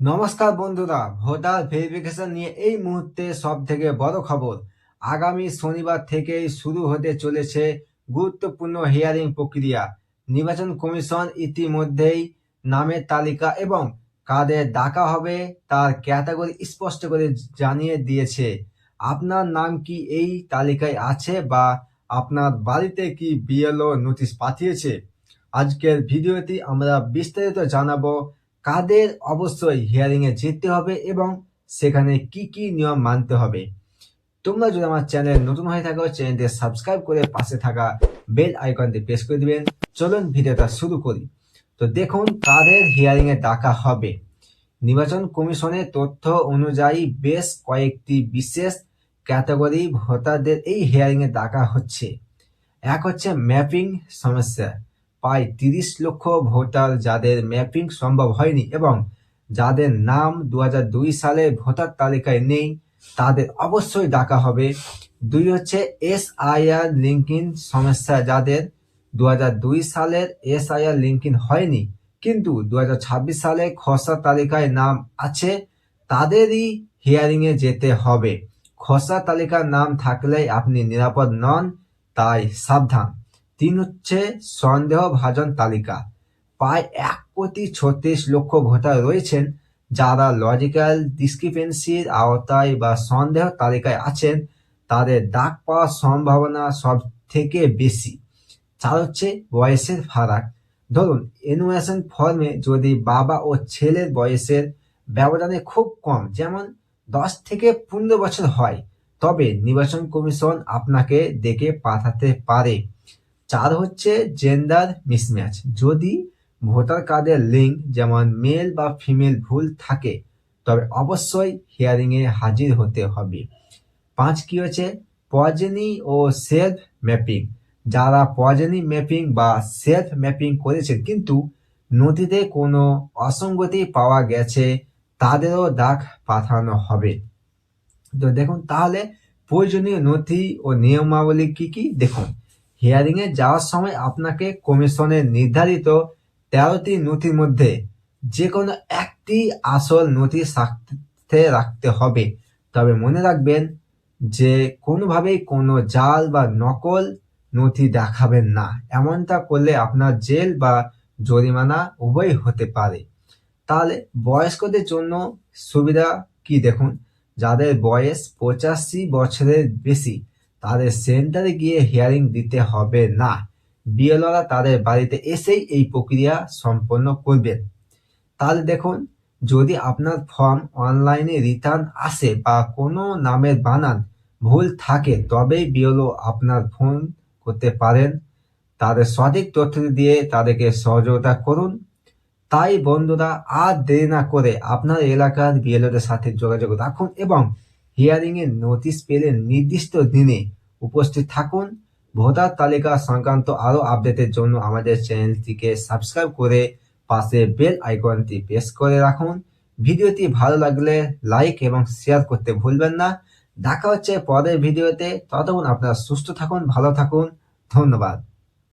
নমস্কার বন্ধুরা, voter verification নিয়ে এই মুহূর্তে সব থেকে বড় খবর। আগামী শনিবার থেকেই শুরু হতে চলেছে গুরুত্বপূর্ণ হিয়ারিং প্রক্রিয়া। নির্বাচন কমিশন ইতিমধ্যেই নামের তালিকা এবং কাদের ডাকা হবে তার ক্যাটাগরি স্পষ্ট করে জানিয়ে দিয়েছে। আপনার নাম কি এই তালিকায় আছে বা আপনার বাড়িতে কি বিএলও নোটিশ পাঠিয়েছে? আজকের ভিডিওটি আমরা বিস্তারিত জানাব কাদের অবশ্যই হিয়ারিং এ যেতে হবে এবং সেখানে কি কি নিয়ম মানতে হবে। তোমরা যদি আমার চ্যানেল নতুন হয়ে থাকো চ্যানেলটি সাবস্ক্রাইব করে পাশে থাকা বেল আইকনটি প্রেস করে দিবেন। চলুন ভিডিওটা শুরু করি। তো দেখুন কাদের হিয়ারিং এ ডাকা হবে। নির্বাচন কমিশনের তথ্য অনুযায়ী বেশ কয়েকটি বিশেষ ক্যাটাগরি ভোটারদের এই হিয়ারিং এ ডাকা হচ্ছে। এক হচ্ছে ম্যাপিং সমস্যা। প্রায় তিরিশ লক্ষ ভোটার যাদের ম্যাপিং সম্ভব হয়নি এবং যাদের নাম দু হাজার দুই সালে ভোটার তালিকায় নেই, তাদের অবশ্যই ডাকা হবে। দুই হচ্ছে এস আইআর লিঙ্কিং সমস্যা, যাদের দু হাজার দুই সালের এস আইআর লিঙ্কিং হয়নি কিন্তু দু হাজার ছাব্বিশ সালে খসড়া তালিকায় নাম আছে, তাদেরই হিয়ারিং এ যেতে হবে। খসড়া তালিকার নাম থাকলে আপনি নিরাপদ নন, তাই সাবধান। তিন হচ্ছে সন্দেহভাজন তালিকা। প্রায় এক কোটি ছত্রিশ লক্ষ ভোটার রয়েছেন যারা লজিক্যাল ডিসক্রিপেন্সির আওতায় বা সন্দেহ তালিকায় আছেন। তাদের ডাক পাওয়ার সম্ভাবনা সব থেকে বেশি। চার হচ্ছে বয়সের ফারাক। ধরুন এনুয়েশন ফর্মে যদি বাবা ও ছেলের বয়সের ব্যবধানে খুব কম, যেমন দশ থেকে পনেরো বছর হয়, তবে নির্বাচন কমিশন আপনাকে ডেকে পাঠাতে পারে। চার হচ্ছে জেন্ডার মিসম্যাচ। যদি ভোটার কার্ডের লিঙ্ক যেমন মেল বা ফিমেল ভুল থাকে, তবে অবশ্যই হিয়ারিং এ হাজির হতে হবে। পাঁচ কি হচ্ছে? পজেনি ও সেলফ ম্যাপিং। যারা পজেনি ম্যাপিং বা সেলফ ম্যাপিং করেছেন, কিন্তু নথিতে কোনো অসঙ্গতি পাওয়া গেছে, তাদেরও ডাক পাঠানো হবে। তো দেখুন, তাহলে প্রয়োজনীয় নথি ও নিয়মাবলী কি কি? দেখুন হিয়ারিং এ যাওয়ার সময় আপনাকে কমিশনের নির্ধারিত তেরোটি নথির মধ্যে যে কোনো একটি আসল নথি সাথে রাখতে হবে। তবে মনে রাখবেন যে কোনোভাবেই কোনো জাল বা নকল নথি দেখাবেন না। এমনটা করলে আপনার জেল বা জরিমানা উভয় হতে পারে। তাহলে বয়স্কদের জন্য সুবিধা কি দেখুন? যাদের বয়স পঁচাশি বছরের বেশি তাদের সেন্টারে গিয়ে হিয়ারিং দিতে হবে না। বিএলওরা তাদের বাড়িতে এসেই এই প্রক্রিয়া সম্পন্ন করবেন তাহলে দেখুন, যদি আপনার ফর্ম অনলাইনে রিটার্ন আসে বা কোনো নামের বানান ভুল থাকে, তবেই বিএলও আপনার ফোন করতে পারেন। তাদের সঠিক তথ্য দিয়ে তাদেরকে সহযোগিতা করুন। তাই বন্ধুরা, আর দেরি না করে আপনার এলাকার বিএলওদের সাথে যোগাযোগ রাখুন এবং হিয়ারিং এর নোটিশ পেলে নির্দিষ্ট দিনে উপস্থিত থাকুন। ভোটার তালিকা সংক্রান্ত আরও আপডেটের জন্য আমাদের চ্যানেলটিকে সাবস্ক্রাইব করে পাশে বেল আইকনটি প্রেস করে রাখুন। ভিডিওটি ভালো লাগলে লাইক এবং শেয়ার করতে ভুলবেন না। দেখা হচ্ছে পরের ভিডিওতে। ততক্ষণ আপনারা সুস্থ থাকুন, ভালো থাকুন। ধন্যবাদ।